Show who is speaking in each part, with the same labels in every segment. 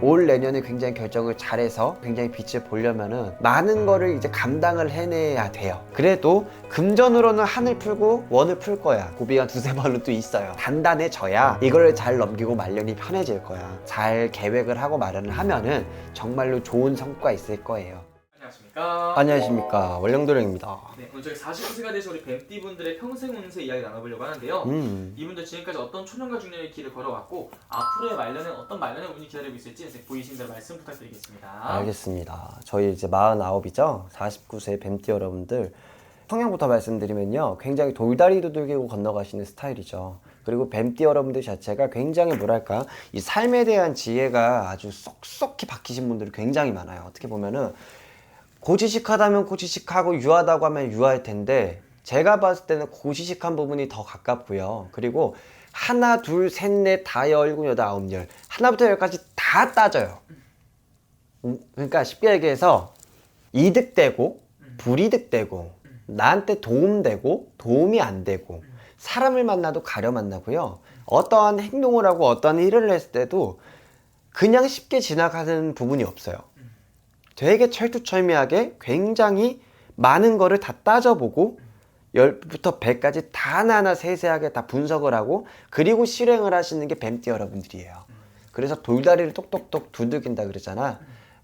Speaker 1: 올 내년에 굉장히 결정을 잘해서 굉장히 빛을 보려면은 많은 거를 이제 감당을 해내야 돼요. 그래도 금전으로는 한을 풀고 원을 풀 거야. 고비가 두세 번은 또 있어요. 단단해져야 이걸 잘 넘기고 말년이 편해질 거야. 잘 계획을 하고 마련을 하면은 정말로 좋은 성과가 있을 거예요.
Speaker 2: 안녕하십니까?
Speaker 1: 안녕하십니까 원령도령입니다.
Speaker 2: 네, 오늘 저희 49세가 되신 우리 뱀띠 분들의 평생 운세 이야기 나눠보려고 하는데요.
Speaker 1: 음.
Speaker 2: 이분들 지금까지 어떤 초년과 중년의 길을 걸어왔고 앞으로의 말년은 어떤 말년의 운이 기다리고 있을지 보이신 대로 말씀 부탁드리겠습니다.
Speaker 1: 알겠습니다. 저희 이제 49이죠. 49세 뱀띠 여러분들. 성향부터 말씀드리면요. 굉장히 돌다리도 들고 건너가시는 스타일이죠. 그리고 뱀띠 여러분들 자체가 굉장히 뭐랄까, 이 삶에 대한 지혜가 아주 쏙쏙히 박히신 분들이 굉장히 많아요. 어떻게 보면은 고지식하다면 고지식하고 유하다고 하면 유할 텐데 제가 봤을 때는 고지식한 부분이 더 가깝고요. 그리고 하나, 둘, 셋, 넷, 다여, 일곱, 여덟, 아홉, 열 하나부터 열까지 다 따져요. 음, 그러니까 쉽게 얘기해서 이득되고 불이득되고 나한테 도움되고 도움이 안 되고 사람을 만나도 가려 만나고요. 어떠한 행동을 하고 어떠한 일을 했을 때도 그냥 쉽게 지나가는 부분이 없어요. 되게 철두철미하게 굉장히 많은 거를 다 따져보고 열부터 백까지 다 하나하나 세세하게 다 분석을 하고 그리고 실행을 하시는 게 뱀띠 여러분들이에요. 그래서 돌다리를 똑똑똑 두들긴다 그러잖아.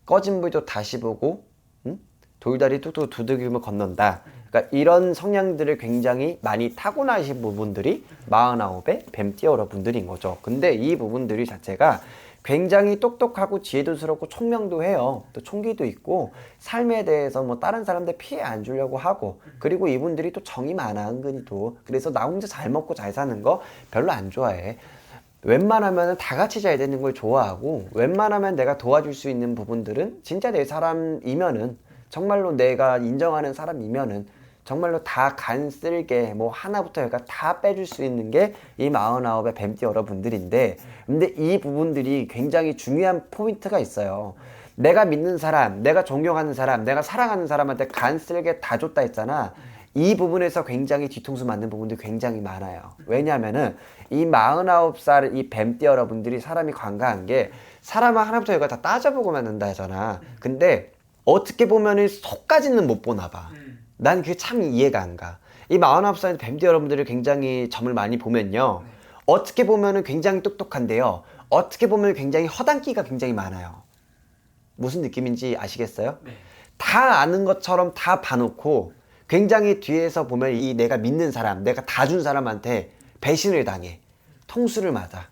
Speaker 1: 꺼진 불도 다시 보고 응? 돌다리 뚝뚝 두들기면 건넌다. 그러니까 이런 성향들을 굉장히 많이 타고나신 부분들이 49의 뱀띠 여러분들인 거죠. 근데 이 부분들이 자체가 굉장히 똑똑하고 지혜도스럽고 총명도 해요. 또 총기도 있고 삶에 대해서 뭐 다른 사람들 피해 안 주려고 하고 그리고 이분들이 또 정이 많아 은근히 또 그래서 나 혼자 잘 먹고 잘 사는 거 별로 안 좋아해. 웬만하면 다 같이 잘 되는 걸 좋아하고 웬만하면 내가 도와줄 수 있는 부분들은 진짜 내 사람이면은 정말로 내가 인정하는 사람이면은 정말로 다 간 쓸게 뭐 하나부터 열까지 다 빼줄 수 있는 게 이 마흔아홉의 뱀띠 여러분들인데 근데 이 부분들이 굉장히 중요한 포인트가 있어요. 내가 믿는 사람, 내가 존경하는 사람, 내가 사랑하는 사람한테 간 쓸게 다 줬다 했잖아. 이 부분에서 굉장히 뒤통수 맞는 부분들이 굉장히 많아요. 왜냐하면은 이 49살 이 뱀띠 여러분들이 사람이 관가한 게 사람을 하나부터 열까지 다 따져보고 만든다 하잖아. 근데 어떻게 보면은 속까지는 못 보나 봐.
Speaker 2: 음.
Speaker 1: 난 그게 참 이해가 안 가. 이 49살 뱀띠 여러분들이 굉장히 점을 많이 보면요. 어떻게 보면 은 굉장히 똑똑한데요. 어떻게 보면 굉장히 허당기가 굉장히 많아요. 무슨 느낌인지 아시겠어요?
Speaker 2: 네.
Speaker 1: 다 아는 것처럼 다 봐놓고 굉장히 뒤에서 보면 이 내가 믿는 사람, 내가 다 준 사람한테 배신을 당해. 통수를 맞아.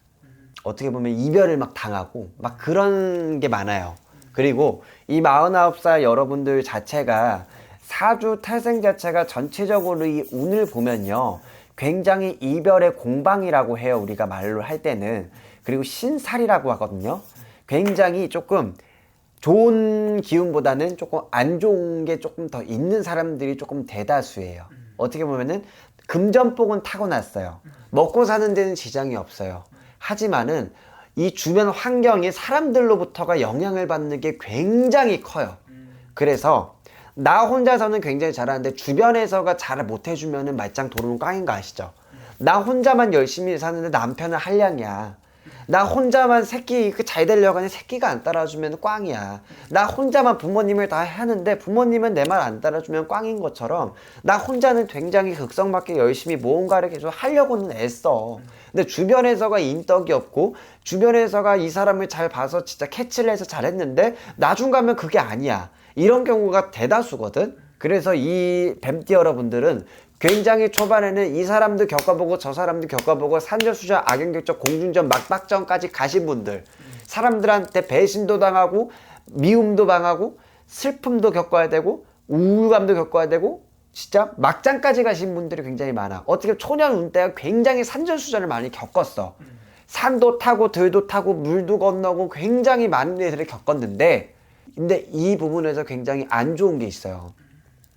Speaker 1: 어떻게 보면 이별을 막 당하고 막 그런 게 많아요. 그리고 이 49살 여러분들 자체가 사주 태생 자체가 전체적으로 이 운을 보면요. 굉장히 이별의 공방이라고 해요. 우리가 말로 할 때는. 그리고 신살이라고 하거든요. 굉장히 조금 좋은 기운보다는 조금 안 좋은 게 조금 더 있는 사람들이 조금 대다수예요. 어떻게 보면은 금전복은 타고났어요. 먹고 사는 데는 지장이 없어요. 하지만은 이 주변 환경이 사람들로부터가 영향을 받는 게 굉장히 커요. 그래서 나 혼자서는 굉장히 잘하는데 주변에서가 잘 못해주면은 말짱 도루는 꽝인 거 아시죠? 나 혼자만 열심히 사는데 남편은 한량이야. 나 혼자만 새끼 그잘 되려고 하는 새끼가 안 따라주면 꽝이야. 나 혼자만 부모님을 다 하는데 부모님은 내 말 안 따라주면 꽝인 것처럼 나 혼자는 굉장히 극성맞게 열심히 무언가를 계속 하려고는 애써. 근데 주변에서가 인덕이 없고 주변에서가 이 사람을 잘 봐서 진짜 캐치를 해서 잘했는데 나중 가면 그게 아니야. 이런 경우가 대다수거든. 그래서 이 뱀띠 여러분들은 굉장히 초반에는 이 사람도 겪어보고 저 사람도 겪어보고 산전수전 악연격적 공중전 막박전까지 가신 분들 사람들한테 배신도 당하고 미움도 당하고 슬픔도 겪어야 되고 우울감도 겪어야 되고 진짜 막장까지 가신 분들이 굉장히 많아. 어떻게 초년 운때가 굉장히 산전수전을 많이 겪었어. 산도 타고 들도 타고 물도 건너고 굉장히 많은 일들을 겪었는데 근데 이 부분에서 굉장히 안 좋은 게 있어요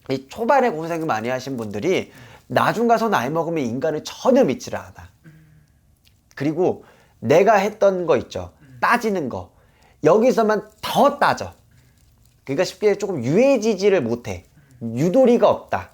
Speaker 1: 이 초반에 고생을 많이 하신 분들이 나중 가서 나이 먹으면 인간을 전혀 믿지를 않아. 그리고 내가 했던 거 있죠. 따지는 거. 여기서만 더 따져. 그러니까 쉽게 조금 유해지지를 못해. 유도리가 없다.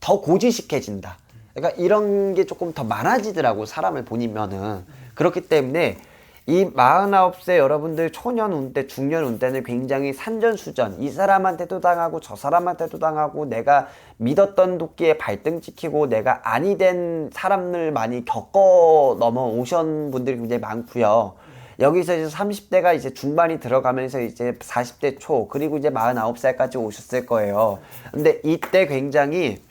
Speaker 1: 더 고지식해진다. 그러니까 이런 게 조금 더 많아지더라고, 사람을 보니면은. 그렇기 때문에 이 49세 여러분들 초년 운때, 중년 운때는 굉장히 산전수전. 이 사람한테도 당하고 저 사람한테도 당하고 내가 믿었던 도끼에 발등 찍히고 내가 아니 된 사람을 많이 겪어 넘어오신 분들이 굉장히 많고요. 여기서 이제 30대가 이제 중반이 들어가면서 이제 40대 초 그리고 이제 49살까지 오셨을 거예요. 근데 이때 굉장히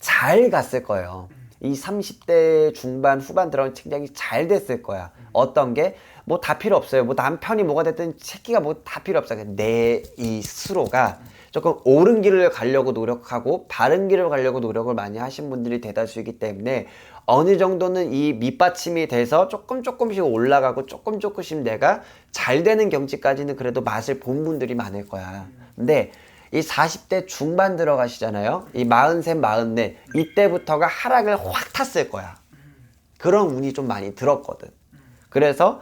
Speaker 1: 잘 갔을 거예요. 이 30대 중반 후반 들어가면 굉장히 잘 됐을 거야. 어떤 게 뭐 다 필요 없어요. 뭐 남편이 뭐가 됐든 새끼가 뭐 다 필요 없어요. 내 이 스스로가 조금 옳은 길을 가려고 노력하고 바른 길을 가려고 노력을 많이 하신 분들이 대다수이기 때문에 어느 정도는 이 밑받침이 돼서 조금 조금씩 올라가고 조금 조금씩 내가 잘 되는 경지까지는 그래도 맛을 본 분들이 많을 거야. 근데 이 40대 중반 들어가시잖아요. 이 43, 44 이때부터가 하락을 확 탔을 거야. 그런 운이 좀 많이 들었거든. 그래서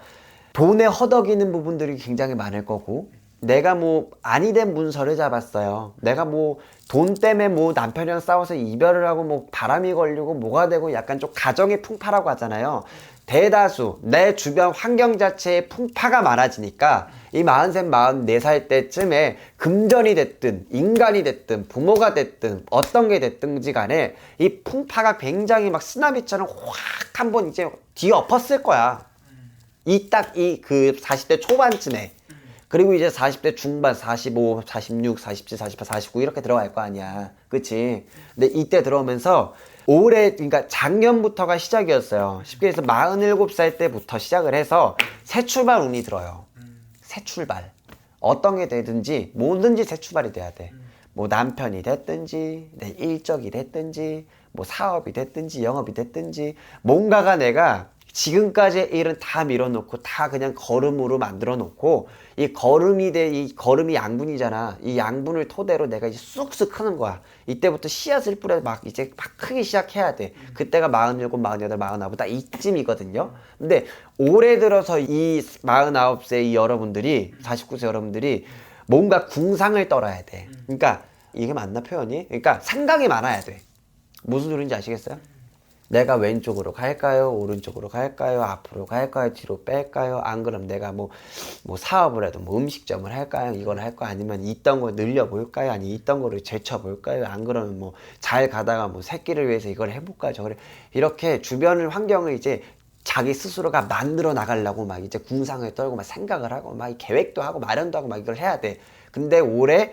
Speaker 1: 돈에 허덕이는 부분들이 굉장히 많을 거고 내가 뭐 아니 된 문서를 잡았어요. 내가 뭐 돈 때문에 뭐 남편이랑 싸워서 이별을 하고 뭐 바람이 걸리고 뭐가 되고 약간 좀 가정의 풍파라고 하잖아요. 대다수 내 주변 환경 자체에 풍파가 많아지니까 이 43, 44살 때쯤에 금전이 됐든 인간이 됐든 부모가 됐든 어떤 게 됐든지 간에 이 풍파가 굉장히 막 쓰나미처럼 확 한번 이제 뒤엎었을 거야. 이 딱 이 그 40대 초반쯤에 그리고 이제 40대 중반 45, 46, 47, 48, 49 이렇게 들어갈 거 아니야. 그치? 근데 이때 들어오면서 올해 그러니까 작년부터가 시작이었어요. 쉽게 해서 47살 때부터 시작을 해서 새 출발 운이 들어요. 새 출발. 어떤 게 되든지 뭐든지 새 출발이 돼야 돼. 뭐 남편이 됐든지 내 일적이 됐든지 뭐 사업이 됐든지 영업이 됐든지 뭔가가 내가 지금까지의 일은 다 밀어놓고 다 그냥 걸음으로 만들어 놓고 이 걸음이 돼 이 걸음이 양분이잖아. 이 양분을 토대로 내가 이제 쑥쑥 크는 거야. 이때부터 씨앗을 뿌려 막 이제 막 크기 시작해야 돼. 그때가 47, 48, 49, 딱 이쯤이거든요. 근데 올해 들어서 이 49세 이 여러분들이 49세 여러분들이 뭔가 궁상을 떨어야 돼. 그러니까 이게 맞나 표현이? 그러니까 생각이 많아야 돼. 무슨 소리인지 아시겠어요? 내가 왼쪽으로 갈까요? 오른쪽으로 갈까요? 앞으로 갈까요? 뒤로 뺄까요? 안 그럼 내가 뭐, 뭐 사업을 해도 뭐 음식점을 할까요? 이걸 할까? 아니면 있던 거 늘려볼까요? 아니, 있던 거를 제쳐볼까요? 안 그러면 뭐 잘 가다가 뭐 새끼를 위해서 이걸 해볼까요? 저걸 이렇게 주변을 환경을 이제 자기 스스로가 만들어 나가려고 막 이제 궁상을 떨고 막 생각을 하고 막 계획도 하고 마련도 하고 막 이걸 해야 돼. 근데 올해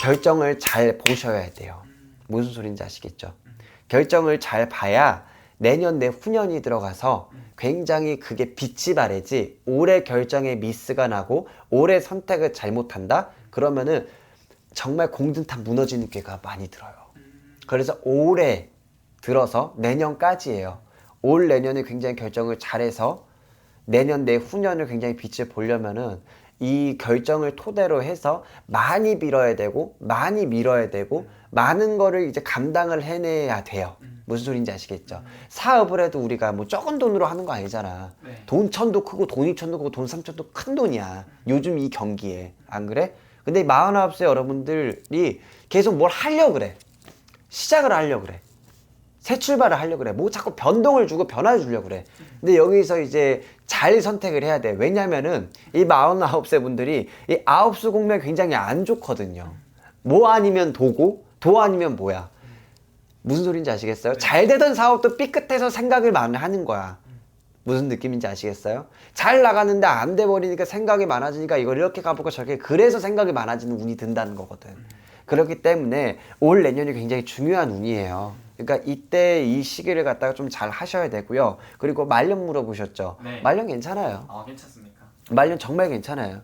Speaker 1: 결정을 잘 보셔야 돼요. 무슨 소리인지 아시겠죠? 결정을 잘 봐야 내년 내 후년이 들어가서 굉장히 그게 빛이 바래지 올해 결정에 미스가 나고 올해 선택을 잘못한다 그러면은 정말 공든탑 무너지는 꾀가 많이 들어요. 그래서 올해 들어서 내년까지예요. 올 내년에 굉장히 결정을 잘해서 내년 내 후년을 굉장히 빛을 보려면은 이 결정을 토대로 해서 많이 밀어야 되고 많이 밀어야 되고 많은 거를 이제 감당을 해내야 돼요. 무슨 소리인지 아시겠죠? 사업을 해도 우리가 뭐 적은 돈으로 하는 거 아니잖아.
Speaker 2: 네.
Speaker 1: 돈 천도 크고 돈 이천도 크고 돈 삼천도 큰 돈이야. 요즘 이 경기에. 안 그래? 근데 49세 여러분들이 계속 뭘 하려고 그래. 시작을 하려고 그래. 새 출발을 하려고 그래. 뭐 자꾸 변동을 주고 변화 주려고 그래. 근데 여기서 이제 잘 선택을 해야 돼. 왜냐면은 이 49세 분들이 이 아홉 수 공명 굉장히 안 좋거든요. 뭐 아니면 도고, 도 아니면 뭐야. 무슨 소리인지 아시겠어요? 잘 되던 사업도 삐끗해서 생각을 많이 하는 거야. 무슨 느낌인지 아시겠어요? 잘 나가는데 안 돼 버리니까 생각이 많아지니까 이걸 이렇게 가볼까 저렇게 그래서 생각이 많아지는 운이 든다는 거거든. 그렇기 때문에 올 내년이 굉장히 중요한 운이에요. 그러니까 이때 이 시기를 갖다가 좀 잘 하셔야 되고요. 그리고 말년 물어보셨죠?
Speaker 2: 네.
Speaker 1: 말년 괜찮아요.
Speaker 2: 아 괜찮습니까?
Speaker 1: 말년 정말 괜찮아요.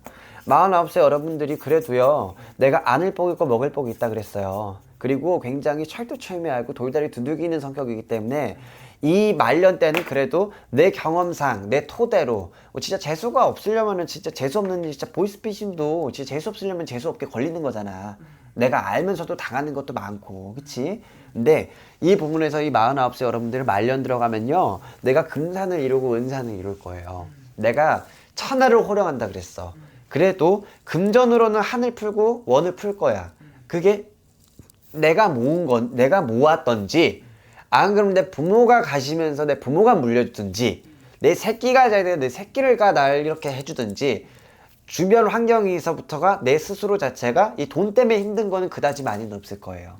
Speaker 1: 49세 여러분들이 그래도요, 내가 안을 복 있고 먹을 복이 있다 그랬어요. 그리고 굉장히 철두철미하고 돌다리 두들기는 성격이기 때문에 이 말년 때는 그래도 내 경험상, 내 토대로, 뭐 진짜 재수가 없으려면은 진짜 재수 없는 일, 진짜 보이스피싱도 진짜 재수 없으려면 재수 없게 걸리는 거잖아. 내가 알면서도 당하는 것도 많고, 그치? 근데 이 부분에서 이 49세 여러분들 말년 들어가면요, 내가 금산을 이루고 은산을 이룰 거예요. 내가 천하를 호령한다 그랬어. 그래도 금전으로는 한을 풀고 원을 풀 거야. 그게 내가 모은 건 내가 모았던지 안 그러면 내 부모가 가시면서 내 부모가 물려주든지 내 새끼가 잘 되고 내 새끼를가 날 이렇게 해주든지 주변 환경에서부터가 내 스스로 자체가 이 돈 때문에 힘든 거는 그다지 많이는 없을 거예요.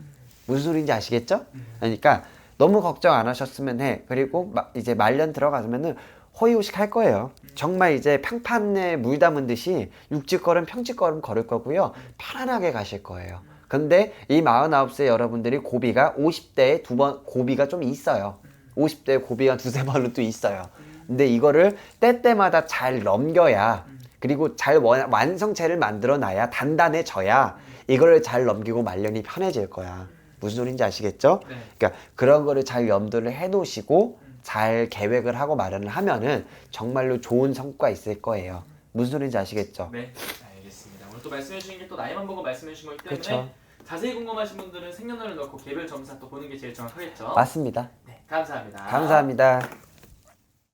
Speaker 1: 무슨 소리인지 아시겠죠? 그러니까 너무 걱정 안 하셨으면 해. 그리고 마- 이제 말년 들어가면은 호의호식 할 거예요. 정말 이제 평판에 물 담은 듯이 육지걸음 평지걸음 걸을 거고요. 편안하게 가실 거예요. 근데 이 49세 여러분들이 고비가 50대에 두 번 고비가 좀 있어요. 50대에 고비가 두세 번은 또 있어요. 근데 이거를 때때마다 잘 넘겨야 그리고 잘 원- 완성체를 만들어 놔야 단단해져야 이거를 잘 넘기고 말년이 편해질 거야. 무슨 소린지 아시겠죠?
Speaker 2: 네.
Speaker 1: 그러니까 그런 거를 잘 염두를 해 놓으시고 잘 계획을 하고 마련을 하면은 정말로 좋은 성과 있을 거예요. 무슨 소린지 아시겠죠?
Speaker 2: 네, 알겠습니다. 오늘 또 말씀해 주신 게 또 나이만 보고 말씀해 주신 거기 때문에
Speaker 1: 그쵸.
Speaker 2: 자세히 궁금하신 분들은 생년월일 넣고 개별 점사 또 보는 게 제일 정확하겠죠.
Speaker 1: 맞습니다.
Speaker 2: 네, 감사합니다.
Speaker 1: 감사합니다.